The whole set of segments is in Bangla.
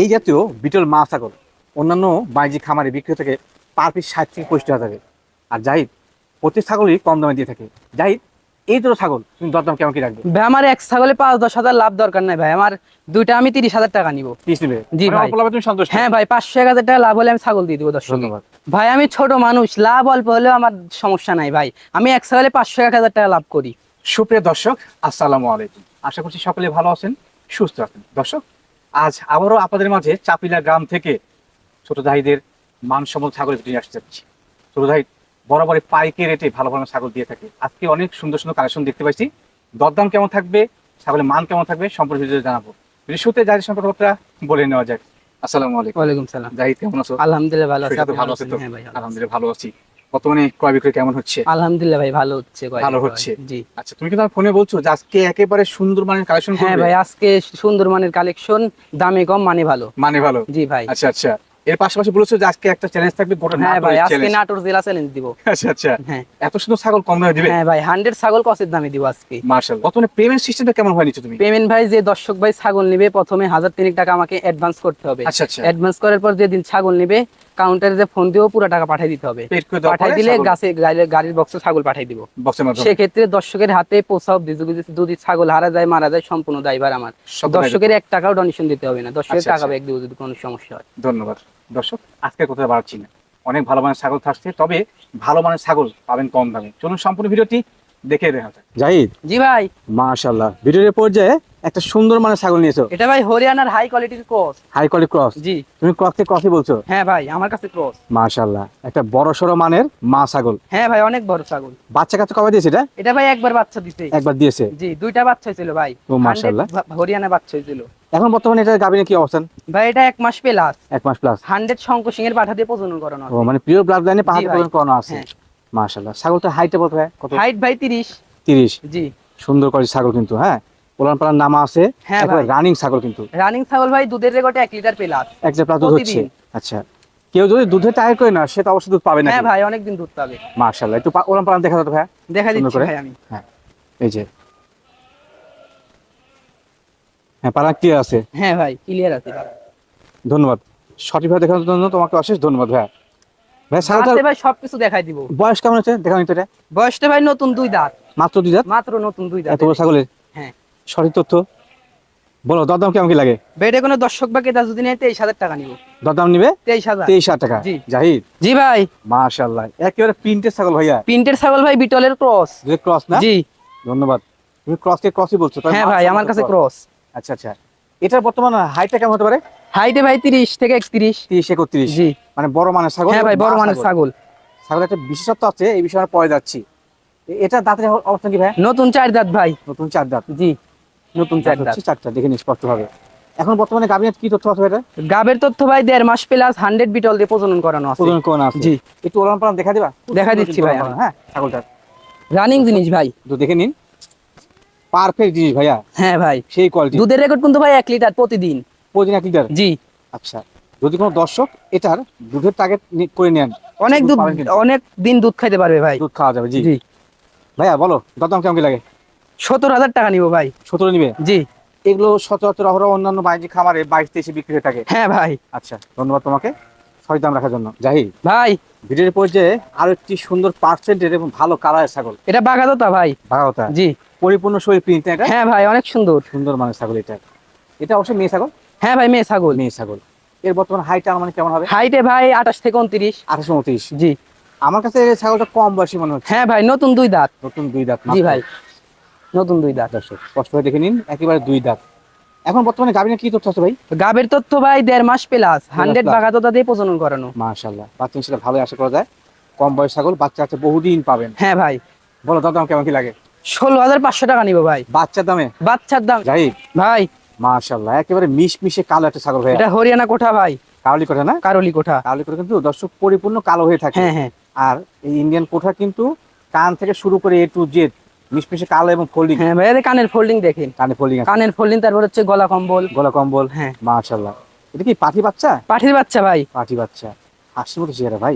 এই জাতীয় বিটল মা ছাগল অন্যান্য বাণিজ্যিক খামারে বিক্রি থাকে পার পিস ষাট থেকে পঁয়ষট্টি হাজার টাকা। আর জাহিদ প্রতি ছাগলই কম দামে দিয়ে থাকে। জাহিদ এই দুটো ছাগল তুমি দরদাম কেমন কি রাখবে? ভাই আমার এক ছাগলে পাঁচ দশ হাজার লাভ দরকার নাই ভাই। আমার দুইটা আমি তিরিশ হাজার টাকা নেবে। জি মানে ভাই। তুমি সন্তুষ্ট? হ্যাঁ ভাই পাঁচশো এক হাজার টাকা লাভ হলে আমি ছাগল দিয়ে দিব দশ ধন্যবাদ। ভাই আমি ছোট মানুষ লাভ অল্প হলেও আমার সমস্যা নাই ভাই। আমি এক ছাগলে পাঁচশো এক হাজার টাকা লাভ করি। সুপ্রিয় দর্শক আসসালামু আলাইকুম। আশা করছি সকলে ভালো আছেন সুস্থ আছেন। দর্শক আজ আবারও আপনাদের মাঝে চাপিলা গ্রাম থেকে ছোট জাহিদের মানসম্মত ছাগল নিয়ে আসতে যাচ্ছি। ছোট জাহিদ বরাবরই পাইকে রেটে ভালো ভালো ছাগল দিয়ে থাকে। আজকে অনেক সুন্দর সুন্দর কালেকশন দেখতে পাচ্ছি দরদাম কেমন থাকবে ছাগলের মান কেমন থাকবে সম্পর্কে জানাব। ভিডিও শুরুতে জাহিদ সম্পর্কে কথা বলে নেওয়া যাক। আসসালামু আলাইকুম। ওয়ালাইকুম সালাম। জাহিদ কেমন আছো? আলহামদুলিল্লাহ ভালো আছি। আপনি ভালো আছে তো? হ্যাঁ ভাই ভালো আছি। আলহামদুলিল্লাহ ভালো আছি। বর্তমানে ক্রয় বিক্রয় কেমন হচ্ছে? আলহামদুলিল্লাহ ভাই ভালো হচ্ছে ভালো হচ্ছে। জি। আচ্ছা তুমি কিন্তু ফোনে বলছো যে আজকে একেবারে সুন্দর মানের কালেকশন হ্যাঁ ভাই আজকে সুন্দর মানের কালেকশন দামে কম মানে ভালো। মানে ভালো। জি ভাই। আচ্ছা আচ্ছা। এর পাশাপাশি বলেছ যে আজকে একটা চ্যালেঞ্জ থাকবে গোটা হ্যাঁ ভাই আজকে নাটোর জেলা চ্যালেঞ্জ দিব। আচ্ছা আচ্ছা। হ্যাঁ। এত সুন্দর ছাগল কম দামে দিবে? হ্যাঁ ভাই হান্ড্রেড ছাগল কসের দামে দিব আজকে। মার্শাল বর্তমানে পেমেন্ট সিস্টেমটা কেমন হয় তুমি? পেমেন্ট ভাই যে দর্শক ভাই ছাগল নিবে প্রথমে হাজার তিনেক টাকা আমাকে অ্যাডভান্স করতে হবে। আচ্ছা আচ্ছা। অ্যাডভান্স করার পর যেদিন ছাগল নিবে কাউন্টারে যে ফোন দিয়েও পুরো টাকা পাঠিয়ে দিতে হবে। পাঠিয়ে দিলে গাছে গাড়ির- বক্সে ছাগল পাঠিয়ে দিব। সেক্ষেত্রে দর্শকের হাতে পৌঁছাও যদি ছাগল হারা যায় মারা যায় সম্পূর্ণ দায়ভার আমার। দর্শকের এক টাকাও ডোনেশন দিতে হবে না। দর্শকের আচ্ছা, টাকা আচ্ছা। ব্যাগ দিব যদি কোনো সমস্যা হয়। ধন্যবাদ। দর্শক আজকে কোথায় বাড়াচ্ছি না। অনেক ভালো মানের ছাগল থাকছে তবে ভালো মানের ছাগল পাবেন কম দামে। চলুন সম্পূর্ণ ভিডিওটি দেখে দেখা যাক। জাহিদ? জি ভাই। মাশাআল্লাহ। ভিডিওর পর্যায়ে একটা সুন্দর মানের ছাগল নিয়েছো। এটা ভাই হরিয়ানার হাই কোয়ালিটির ক্রস হাই কোয়ালিটি ক্রস জি। তুমি ক্রস থেকে ক্রসই বলছো? হ্যাঁ ভাই আমার কাছে ক্রস মাশাআল্লাহ। একটা বড় সড়ো মানের মা ছাগল। হ্যাঁ ভাই অনেক বড় ছাগল। বাচ্চা কাছে কবে দিয়েছে এটা? এটা ভাই একবার বাচ্চা দিছে। একবার দিয়েছে? জি দুইটা বাচ্চা হয়েছিল ভাই। ও, মাশাআল্লাহ। 100 হরিয়ানা বাচ্চা হয়েছিল। এখন বর্তমানে এটা গাবিনে কি অবস্থান? ভাই এটা এক মাস প্লাস এক মাস প্লাস হান্ড্রেড শঙ্কর সিং এর পাঠা দিয়ে প্রজনন করানো ও মানে প্রিয় ব্লাড লাইনে ভাই। প্রদান করানো আছে। হ্যাঁ। মাশাআল্লাহ। ছাগলটা হাইটে কত কত? হাইট ভাই তিরিশ। 30 জি। সুন্দর করে ছাগল কিন্তু হ্যাঁ? পোলান পালার নামা আছে। হ্যাঁ একবার ভাই। রানিং ছাগল কিন্তু। রানিং ছাগল ভাই দুধের রেকর্ডে এক লিটার প্লাস এক যে প্লাস দুধ হচ্ছে। আচ্ছা। কেউ যদি দুধে টায়ার করে না সে তো অবশ্যই দুধ পাবে না হ্যাঁ ভাই অনেকদিন দুধ পাবে। মাশাআল্লাহ। একটু ওলান পালান দেখা যাবে ভাই দেখা দিচ্ছি ভাই আমি। এই যে। হ্যাঁ পালান কি আছে। হ্যাঁ ভাই ক্লিয়ার আছে ধন্যবাদ। সঠিকভাবে দেখানোর জন্য তোমাকে অশেষ ধন্যবাদ ভাই ভাই ছাগলটার ভাই সবকিছু দেখাই দিব। বয়স কেমন হচ্ছে? দেখানো তো এটা। বয়সটা ভাই নতুন দুই দাঁত। মাত্র দুই জাত মাত্র নতুন দুই দাঁত। এত বড় ছাগলের হ্যাঁ সঠিক তথ্য? বলো দরদাম কেমন কি লাগে? বেডে কোনো দর্শক বা যদি নেয় তেইশ হাজার টাকা নিব। দরদাম নিবে? তেইশ হাজার। তেইশ হাজার টাকা। জি। জাহিদ? জি ভাই। মাশাআল্লাহ। একেবারে প্রিন্টের ছাগল ভাইয়া। প্রিন্টের ছাগল ভাই বিটলের ক্রস। যে ক্রস না? জি। ধন্যবাদ। তুমি ক্রস কে ক্রসই বলছো হ্যাঁ ভাই আমার কাছে ক্রস। আচ্ছা আচ্ছা। এটার বর্তমান হাইটটা কেমন হতে পারে? হাইটে ভাই তিরিশ থেকে একত্রিশ। তিরিশ একত্রিশ। জি। মানে বড় মানের ছাগল হ্যাঁ ভাই বড় মানের ছাগল। ছাগলের একটা বিশেষত্ব আছে এই বিষয়ে আমরা পরে যাচ্ছি। এটা দাঁতের অবস্থান কি ভাই? নতুন চার দাঁত ভাই। নতুন চার দাঁত। জি। নতুন চার দাঁত চারটা দেখে নিন স্পষ্ট ভাবে। এখন বর্তমানে গাবিনেট কি তথ্য আছে এটা গাবের তথ্য ভাই দেড় মাস প্লাস হান্ড্রেড বিটল দিয়ে প্রজনন করানো আছে। প্রধান কোন আছে। জি। একটু ওলান পালান দেখা দিবা? দেখা দিচ্ছি ভাই হ্যাঁ ছাগলটা রানিং জিনিস ভাই। তো দেখে নিন। পারফেক্ট জিনিস ভাইয়া। হ্যাঁ ভাই। সেই কোয়ালিটি দুধের রেকর্ড কিন্তু ভাই এক লিটার প্রতিদিন। প্রতিদিন এক লিটার জি। আচ্ছা যদি কোনো দর্শক এটার দুধের টার্গেট করে নেন অনেক দুধ অনেক দিন দুধ খাইতে পারবে ভাই। দুধ খাওয়া যাবে জি। জি। ভাইয়া বলো দরদাম কেমন কি লাগে? সত্তর হাজার টাকা নিবো ভাই। সতেরো নিবে? জি। এগুলো সচরাচর অহরহ অন্যান্য বাণিজ্যিক খামারে বাইশ তেইশে বিক্রি হয়ে থাকে। হ্যাঁ ভাই। আচ্ছা ধন্যবাদ তোমাকে। সঠিক দাম রাখার জন্য। জাহিদ ভাই। ভিডিওর পর্যায়ে আরও একটি সুন্দর পার্সেন্টের এবং ভালো কালারের ছাগল। এটা বাগাদতা ভাই। ভাগবতা জি। পরিপূর্ণ শরীর প্রিন্ট এটা? হ্যাঁ ভাই অনেক সুন্দর। সুন্দর মানের ছাগল এটা। এটা অবশ্যই মেয়ে ছাগল? হ্যাঁ ভাই মেয়ে ছাগল। মেয়ে ছাগল। এর বর্তমান হাইট মানে কেমন হবে? হাইটে ভাই আঠাশ থেকে উনত্রিশ। আঠাশো উনত্রিশ। জি। আমার কাছে ছাগলটা কম বয়সী মনে হচ্ছে। হ্যাঁ ভাই নতুন দুই দাঁত। নতুন দুই দাঁত জি ভাই। নতুন দুই দাঁত। দর্শক স্পষ্ট হয়ে দেখে নিন একেবারে দুই দাঁত। এখন বর্তমানে গাবিনে কি তথ্য আছে ভাই? গাবের তথ্য ভাই দেড় মাস প্লাস। Hundred plus। বাগাদতা দিয়ে প্রজনন করানো। মাশাল্লাহ বাচ্চা সেটা ভালোই আশা করা যায়। কম বয়স ছাগল বাচ্চা আছে বহুদিন পাবেন। হ্যাঁ ভাই। বলো দাম কেমন কি লাগে? ষোলো হাজার পাঁচশো টাকা নিব ভাই। বাচ্চার দামে? বাচ্চার দাম। যাই ভাই। মাশাল্লাহ একেবারে মিশ মিশে কালো একটা ছাগল ভাই এটা হরিয়ানা কোঠা ভাই। কাউলি কোঠা না? কারলি কোঠা। কাউলি কোঠা কিন্তু দর্শক পরিপূর্ণ কালো হয়ে থাকে। হ্যাঁ হ্যাঁ। আর এই ইন্ডিয়ান কোঠা কিন্তু কান থেকে শুরু করে এ টু জেড মিশমিশে কালো এবং ফোল্ডিং হ্যাঁ ভাই কানের ফোল্ডিং দেখেন। কানে ফোল্ডিং কানের ফোল্ডিং তারপর হচ্ছে গলা কম্বল। গলা কম্বল হ্যাঁ। মাশাল্লাহ এটা কি পাঠি বাচ্চা? পাঠির বাচ্চা ভাই। পাঠি বাচ্চা। হাসির মতো চেহারা ভাই।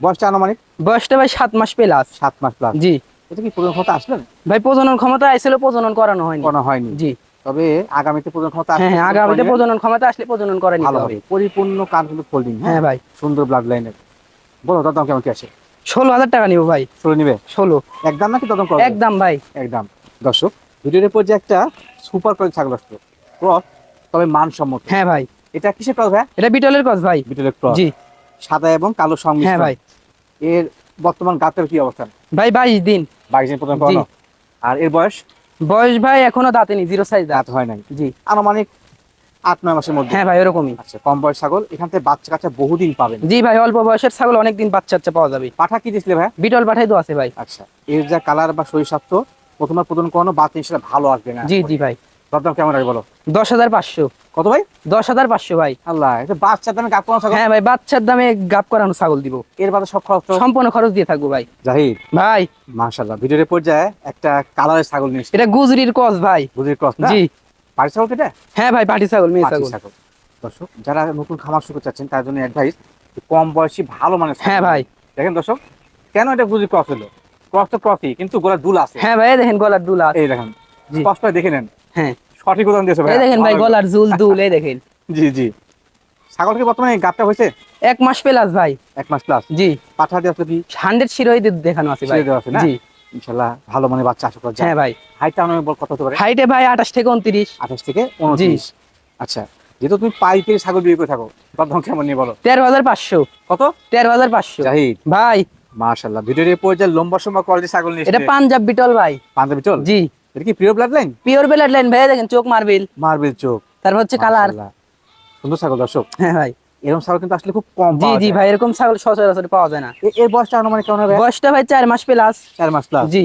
বয়সটা আনুমানিক? বয়সটা ভাই সাত মাস প্লাস। সাত মাস প্লাস। জি। এটা কি প্রধান ক্ষমতা আসলেন ভাই প্রজনন ক্ষমতা আইছিল প্রজনন করানো হয়নি। কোনো হয়নি। জি। তবে আগামীতে প্রজনন ক্ষমতা হ্যাঁ হ্যাঁ আগামীতে প্রজনন ক্ষমতা আসলে প্রজনন করে নিতে হবে। পরিপূর্ণ কান কিন্তু ফোল্ডিং হ্যাঁ ভাই। সুন্দর ব্লাড লাইনের বলো দাম কেমন কি আছে? ষোলো হাজার টাকা নিবো ভাই। ষোলো নিবে? ষোলো। একদম নাকি দাম করবে? একদম ভাই। একদম। দর্শক ভিডিওর উপর যে একটা সুপার কোয়ালিটি ছাগল ক্রস তবে মানসম্মত। হ্যাঁ ভাই। এটা কিসের ক্রস ভাই? এটা বিটলের কস ভাই। বিটলের ক্রস। জি। সাদা এবং কালো হ্যাঁ ভাই। এর বর্তমান গাতের কি অবস্থান ভাই বাইশ দিন। বাইশ দিন। করানো আর এর বয়স? বয়স ভাই এখনও দাঁতেনি জিরো সাইজ দাঁত হয় নাই। জি। আনুমানিক আট নয় মাসের মধ্যে? হ্যাঁ ভাই আচ্ছা কম বয়স ছাগল। এখান থেকে বাচ্চা কাচ্চা বহুদিন পাবেন। জি ভাই অল্প বয়সের ছাগল অনেকদিন বাচ্চা বাচ্চা পাওয়া যাবে। পাঠা কি দিয়েছিলে ভাই? বিটল পাঠাই তো আছে ভাই। আচ্ছা এর যা কালার বা শরীর স্বাস্থ্য প্রথমে প্রদান করানো বাচ্চা হিসেবে ভালো আসবে না। জি জি ভাই। দরদাম কেমন রাখবে বলো? দশ হাজার পাঁচশো। কত ভাই? দশ হাজার পাঁচশো ভাই। আল্লাহ এটা বাচ্চার দামে গাপ করানো ছাগল? হ্যাঁ ভাই বাচ্চার দামে গাপ করানো ছাগল দিব। এর বাদে সব খরচ সম্পূর্ণ খরচ দিয়ে থাকব ভাই। জাহিদ। ভাই। মাশাআল্লাহ ভিডিওর পর্যায়ে একটা কালারের ছাগল নিয়ে এটা গুজরির কস ভাই। গুজরির ক্রস না? জি। পাটি ছাগল কেটে? হ্যাঁ ভাই পাটি ছাগল মেয়ে ছাগল। ছাগল। দর্শক যারা নতুন খামার শুরু চাচ্ছেন তার জন্য অ্যাডভাইস কম বয়সী ভালো ছাগল। হ্যাঁ ভাই। দেখেন দর্শক কেন এটা বুঝি ক্রস হলো? ক্রস তো ক্রসই কিন্তু দুল আছে। হ্যাঁ ভাই দেখেন গলার দুল আছে। এই দেখেন স্পষ্ট দেখে নেন। হ্যাঁ। সঠিক উদাহরণ দিয়েছে ভাই দেখেন ভাই গলার জুল দুল এই দেখেন। জি জি। ছাগল কি বর্তমানে গাপটা হয়েছে? এক মাস প্লাস ভাই। এক মাস প্লাস জি। পাঠা দিয়ে আসলে কি? হান্ড্রেড শিরোই দেখানো আছে ভাই। জি। ইনশাল্লাহ ভালো মানে বাচ্চা আশা করা যায়। হ্যাঁ ভাই। হাইটটা আমি বল কত হতে পারে? হাইটে ভাই আঠাশ থেকে উনত্রিশ। আঠাশ থেকে উনত্রিশ। আচ্ছা যেহেতু তুমি পাইকারি ছাগল বিয়ে করে থাকো প্রথম কেমন নিয়ে বলো? তেরো হাজার পাঁচশো। কত? তেরো হাজার পাঁচশো। জাহিদ। ভাই। মাশাল্লাহ ভিডিওর এই পর্যায়ে লম্বা সময় কোয়ালিটি ছাগল নিয়ে এটা। পাঞ্জাব বিটল ভাই। পাঞ্জাবি চল জি। এটা কি প্রিয় ব্লাড লাইন পিওর বেলার লাইন ভাই দেখেন চোখ মারবিল। মার্বেল চোখ। তারপর হচ্ছে কালার মাশাআল্লাহ। সুন্দর ছাগল দর্শক। হ্যাঁ ভাই। এরকম ছাগল কিন্তু আসলে খুব কম জি জি ভাই এরকম ছাগল সচরাচর পাওয়া যায় না। এর বয়সটা আনুমানিক কেমন হবে? বয়সটা ভাই চার মাস প্লাস চার মাস প্লাস জি।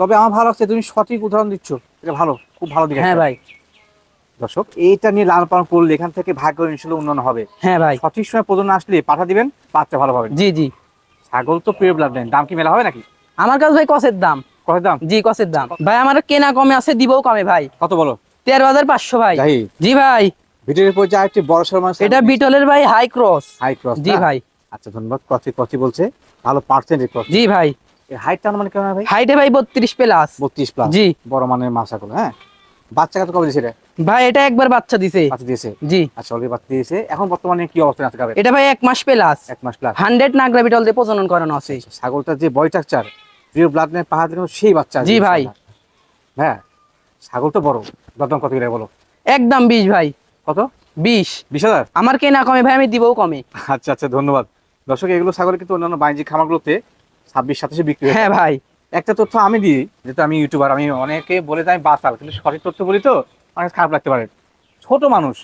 তবে আমার ভালো লাগছে তুমি সঠিক উদাহরণ দিচ্ছ। এটা ভালো খুব ভালো দিকে হ্যাঁ ভাই। দর্শক এইটা নিয়ে লালন পালন করলে এখান থেকে ভাগ্য ইনশাল্লাহ উন্নয়ন হবে। হ্যাঁ ভাই। সঠিক সময় প্রজনন আসলে পাঠা দিবেন বাচ্চা ভালো পাবেন। জি জি। ছাগল তো প্রিয় ব্লাড দাম কি মেলা হবে নাকি? আমার কাছে ভাই কসের দাম। কত দাম? জি কসের দাম। ভাই আমার কেনা কমে আছে দিবও কমে ভাই। কত বলো? তেরো হাজার পাঁচশো ভাই। জি ভাই। ভিডিওর পর যা একটি বড় সড় মানুষ এটা বিটলের ভাই হাই ক্রস হাই ক্রস জি ভাই। আচ্ছা ধন্যবাদ। কচি কচি বলছে। ভালো পার্সেন্টেজ ক্রস জি ভাই। এর হাইটটা মানে কেমন ভাই? হাইটে ভাই বত্রিশ প্লাস বত্রিশ প্লাস জি। বড় মানের মাছ ছাগল হ্যাঁ? বাচ্চা কত কবে এটা? ভাই এটা একবার বাচ্চা দিছে। বাচ্চা দিয়েছে? জি। আচ্ছা অলরেডি বাচ্চা দিয়েছে। এখন বর্তমানে কি অবস্থা আছে গাবে এটা ভাই এক মাস প্লাস এক মাস প্লাস হান্ড্রেড নাগরা বিটল দিয়ে প্রজনন করানো আছে। ছাগলটা যে বয় স্ট্রাকচার প্রিয় ব্লাড লাইন পাহাড় থেকে সেই বাচ্চা জি ভাই। হ্যাঁ। ছাগল তো বড়। দরদাম কত করে বলো? একদম বিশ ভাই। কত? বিশ। বিশ হাজার? আমার কেনা কমে ভাই আমি দিবও কমে। আচ্ছা আচ্ছা ধন্যবাদ। দর্শক এগুলো ছাগল কিন্তু অন্যান্য বাণিজ্যিক খামারগুলোতে ছাব্বিশ সাতাশে বিক্রি হ্যাঁ ভাই। একটা তথ্য আমি দিই যেহেতু আমি ইউটিউবার আমি অনেকে বলে তাই বাসাল কিন্তু সঠিক তথ্য বলি তো অনেক খারাপ লাগতে পারে। ছোট মানুষ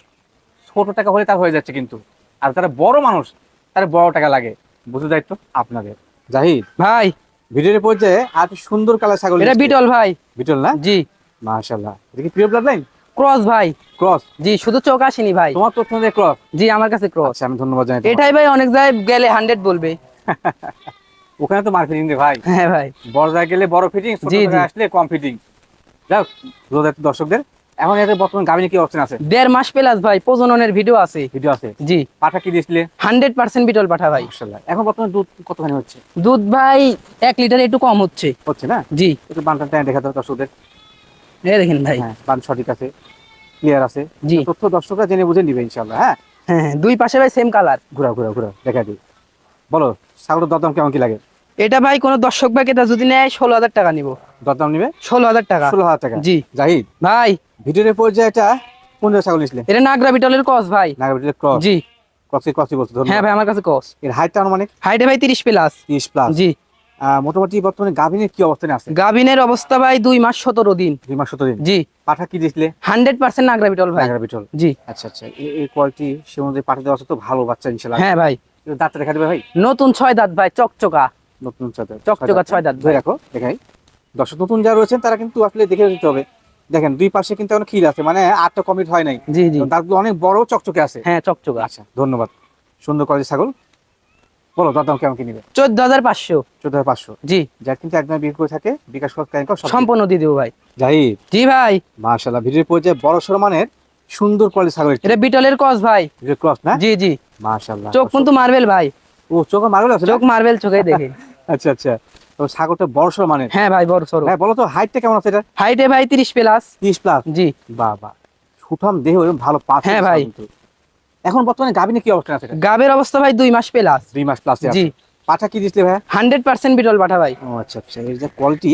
ছোট টাকা হলে তার হয়ে যাচ্ছে কিন্তু। আর যারা বড় মানুষ তার বড় টাকা লাগে। বুঝে দায়িত্ব আপনাদের। জাহিদ ভাই। ভিডিওর পর্যায়ে আর সুন্দর কালার ছাগল এটা বিটল ভাই। বিটল না? জি। মাশাআল্লাহ। এটা কি প্রিয় ব্লাড লাইন ক্রস ভাই। ক্রস জি শুধু চোখ আসেনি ভাই। তোমার ক্রস জি আমার কাছে ক্রস আচ্ছা আমি ধন্যবাদ জানাই এটাই ভাই অনেক জায়গায় গেলে হান্ড্রেড বলবে। ওখানে তো মার্কেটিং রে ভাই। হ্যাঁ ভাই। বড় জায়গায় গেলে বড় ফিটিং ছোট। জায়গায় আসলে কম ফিটিং যাক দর্শকদের। এখন এদের বর্তমান কি অপশন আছে? দেড় মাস প্লাস ভাই প্রজননের ভিডিও আছে। ভিডিও আছে? জি। পাঠা কি হান্ড্রেড পার্সেন্ট বিটল পাঠা ভাই। মাশাআল্লাহ। এখন বর্তমানে দুধ কতখানি হচ্ছে? দুধ ভাই এক লিটার একটু কম হচ্ছে। হচ্ছে না? জি। একটু দেখা দাও দর্শকদের। এই দেখেন ভাই। হ্যাঁ বান সঠিক আছে ক্লিয়ার আছে। জি। তথ্য দর্শকরা জেনে বুঝে নিবে ইনশাআল্লাহ হ্যাঁ? হ্যাঁ হ্যাঁ, দুই পাশে ভাই সেম কালার ঘুরা ঘুরা ঘুরা দেখা দিই বলো ছাগলের দরদাম কেমন কি লাগে? এটা ভাই কোনো দর্শক ভাই এটা যদি নেয় ষোলো হাজার টাকা নিব। দরদাম নিবে? ষোলো হাজার টাকা। ষোলো হাজার টাকা। জি। জাহিদ? ভাই। ভিডিওর পর্যায়ে এটা জায়গায় ছাগল নিয়েছিলে এটা নাগরা বিটলের কস ভাই। নাগা ভিডিওর ক্রস জি। ক্রসি ক্রসি বলছো হ্যাঁ ভাই আমার কাছে কস এর হাইটটা আনুমানিক হাইটে ভাই তিরিশ প্লাস তিরিশ প্লাস জি। মোটামুটি বর্তমানে গাভিনের কি অবস্থানে আছে? গাভিনের অবস্থা ভাই দুই মাস সতেরো দিন। দুই মাস সতেরো দিন। জি। পাঠা কি দিয়েছিলে হান্ড্রেড পার্সেন্ট নাগরা বিটল ভাই। নাগরা বিটল জি। আচ্ছা আচ্ছা। এই- কোয়ালিটি সে অনুযায়ী পাঠা দেওয়া আছে তো ভালো বাচ্চা ইনশাল্লাহ হ্যাঁ ভাই। দাঁতটা দেখা দেবে ভাই? নতুন ছয় দাঁত ভাই চকচকা। নতুন সাথে চকচকা ছয় দাঁত। ধরে রাখো দেখাই। দর্শক নতুন যারা রয়েছেন তারা কিন্তু আসলে দেখে দিতে হবে। দেখেন দুই পাশে কিন্তু এখন ক্ষীর আছে মানে আটটা কমিট হয় নাই। জি জি। দাঁতগুলো অনেক বড় চকচকে আছে। হ্যাঁ চকচকা। আচ্ছা ধন্যবাদ। সুন্দর কোয়ালিটি ছাগল। বলো দাম কেমন কি নিবে? চোদ্দ হাজার পাঁচশো। চোদ্দ হাজার পাঁচশো? জি। যার কিন্তু একদম বিক্রি করে থাকে বিকাশ সম্পূর্ণ দিয়ে দেবো ভাই। জাহিদ। জি ভাই। ভিডিওর পর্যায়ে বড় মানের সুন্দর কোয়ালিটি ছাগল এটা বিটলের কস ভাই। ক্রস না? জি জি। চোখ কিন্তু মার্বেল ভাই। ও চোখ মারবেল আছে চোখ মার্বেল চোখে দেখে। আচ্ছা আচ্ছা। তো ছাগলটা বড় সড় মানে হ্যাঁ ভাই বড় সরো হ্যাঁ বলো তো হাইটটা কেমন আছে এটা? হাইটে ভাই তিরিশ প্লাস তিরিশ প্লাস জি। বাবা সুঠাম দেহ ভালো পাঁচ হ্যাঁ ভাই। এখন বর্তমানে গাভিনে কি অবস্থা আছে? গাবের অবস্থা ভাই দুই মাস প্লাস দুই মাস প্লাস জি। পাঠা কি দিছিলে ভাই হান্ড্রেড পার্সেন্ট বিটল পাঠা ভাই। ও আচ্ছা আচ্ছা। এর যে কোয়ালিটি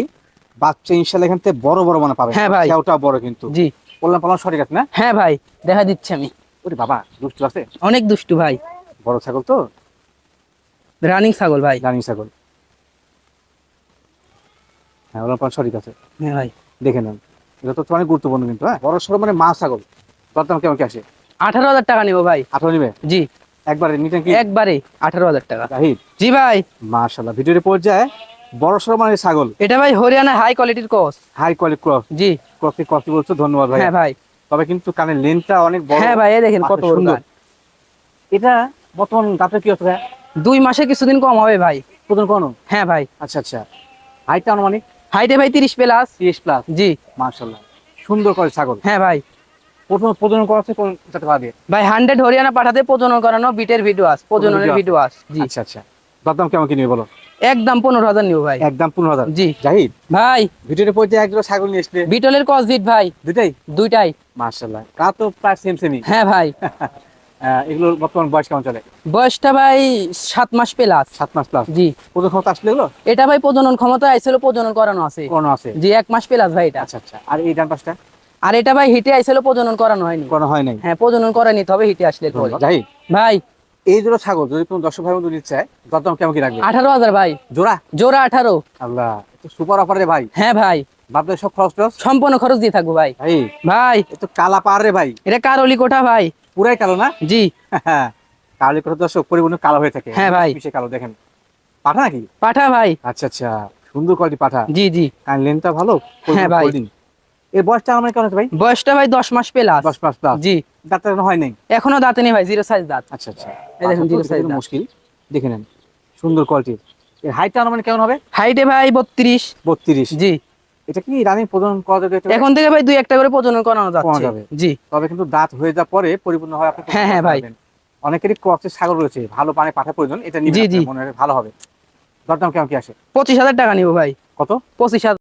বাচ্চা ইনশাল্লাহ এখান থেকে বড় বড় মানে পাবে। হ্যাঁ ভাই। ওটা বড় কিন্তু। জি। বললাম পালন সঠিক আছে না? হ্যাঁ ভাই দেখা দিচ্ছি আমি। ওরে বাবা দুষ্টু আছে? অনেক দুষ্টু ভাই। বড় ছাগল তো? রানিং ছাগল ভাই। রানিং ছাগল। হ্যাঁ বললাম পালন সঠিক আছে। হ্যাঁ ভাই। দেখে নেন। এটা তো অনেক গুরুত্বপূর্ণ কিন্তু হ্যাঁ? বড় সড়ো মানে মা ছাগল। তোর দাম কেমন কি আসে? আঠারো হাজার টাকা নিবো ভাই। আঠারো নিবে? জি। একবারে নিতেন কি? একবারে আঠারো হাজার টাকা। জি ভাই। মাশাল্লাহ ভিডিওতে পর্যায়ে বড় সড়ো মানে ছাগল। এটা ভাই হরিয়ানা হাই কোয়ালিটির কস হাই কোয়ালিটি ক্রস জি। ক্রসে কফি বলছো? ধন্যবাদ ভাই। হ্যাঁ ভাই। তবে কিন্তু কানের লেনটা অনেক বড়। হ্যাঁ ভাই দেখেন কত সুন্দর। এটা বর্তমান কি হচ্ছে দুই মাসে কিছুদিন কম হবে ভাই। হ্যাঁ ভাই। আচ্ছা আচ্ছা। হাইটটা আনুমানিক? হাইটে ভাই তিরিশ প্লাস তিরিশ প্লাস জি। সুন্দর করে ছাগল। হ্যাঁ ভাই। প্রথম প্রজনন করা আছে কোন যাতে পা দিয়ে। ভাই হান্ড্রেড হরিয়ানা পাঠাতে প্রজনন করানো বিটের ভিডিও আস প্রজননের ভিডিও আস। জি। আচ্ছা আচ্ছা। দরদাম কেমন কি নিবে বলো? একদম পনেরো হাজার নিও ভাই। একদম পনেরো হাজার। জি। জাহিদ? ভাই। ভিডিওতে পর্যায়ে একজন ছাগল নিয়ে এসলে বিটলের কস বিট ভাই। দুটাই দুইটাই। মাশাল্লাহ তা তো প্রায় সেম সেমই হ্যাঁ ভাই। এগুলোর বর্তমান বয়স কেমন চলে? বয়সটা ভাই সাত মাস প্লাস সাত মাস প্লাস জি। ক্ষমতা আসলে এগুলো? এটা ভাই প্রজনন ক্ষমতা আইছিল প্রজনন করানো আছে। কোন আছে। জি এক মাস প্লাস ভাই এটা। আচ্ছা আচ্ছা। আর এই ডান পাশটা? আর এটা ভাই হিটে আইছিল প্রজনন করানো হয়নি। কোনো হয় নাই। হ্যাঁ প্রজনন করা নিতে হবে হিটে আসলে। জাহিদ। ভাই। এই জোড়া ছাগল যদি কোনো দর্শক ভাই বন্ধু চায় দরদাম কেমন কি রাখবে? আঠারো হাজার ভাই। জোড়া? জোড়া আঠারো। আল্লাহ সুপার অফার রে ভাই। হ্যাঁ ভাই। বাপদের সব খরচ টরচ? সম্পূর্ণ খরচ দিয়ে থাকব ভাই। ভাই। তো কালা পার রে ভাই। এটা কারলি কোঠা ভাই। পুরাই কালো না? জি। কথা দর্শক পরিপূর্ণ কালো হয়ে থাকে। হ্যাঁ ভাই। পিছে কালো দেখেন। পাঠা নাকি? পাঠা ভাই। আচ্ছা আচ্ছা। সুন্দর কোয়ালিটি পাঠা। জি জি। লেনটা ভালো হ্যাঁ ভাই। এর বয়সটা আমার কেমন ভাই? বয়সটা ভাই দশ মাস প্লাস। দশ পাঁচ প্লাস জি। এখনও হয় নাই? এখনও দাঁতে নেই ভাই জিরো সাইজ দাঁত। আচ্ছা আচ্ছা। এই দেখুন, দাঁত। মুশকিল। দেখে নেন। সুন্দর কোয়ালিটির এর। হাইটটা অনুমান কেমন হবে? হাইটে ভাই বত্রিশ। বত্রিশ। জি। এটা কি রানিং প্রজনন করা যাবে? এখন থেকে ভাই দুই একটা করে প্রজনন করানো যাচ্ছে। যাবে। জি। তবে কিন্তু দাঁত হয়ে যাওয়ার পরে পরিপূর্ণ হয় আপনি হ্যাঁ, হ্যাঁ, ভাই। অনেকেরই ক্রসের ছাগল রয়েছে। ভালো পানি পাঠা প্রয়োজন। এটা জি। মনে হয় ভালো হবে। দরদাম কেমন কি আসে পঁচিশ হাজার টাকা নিবো ভাই। কত? পঁচিশ হাজার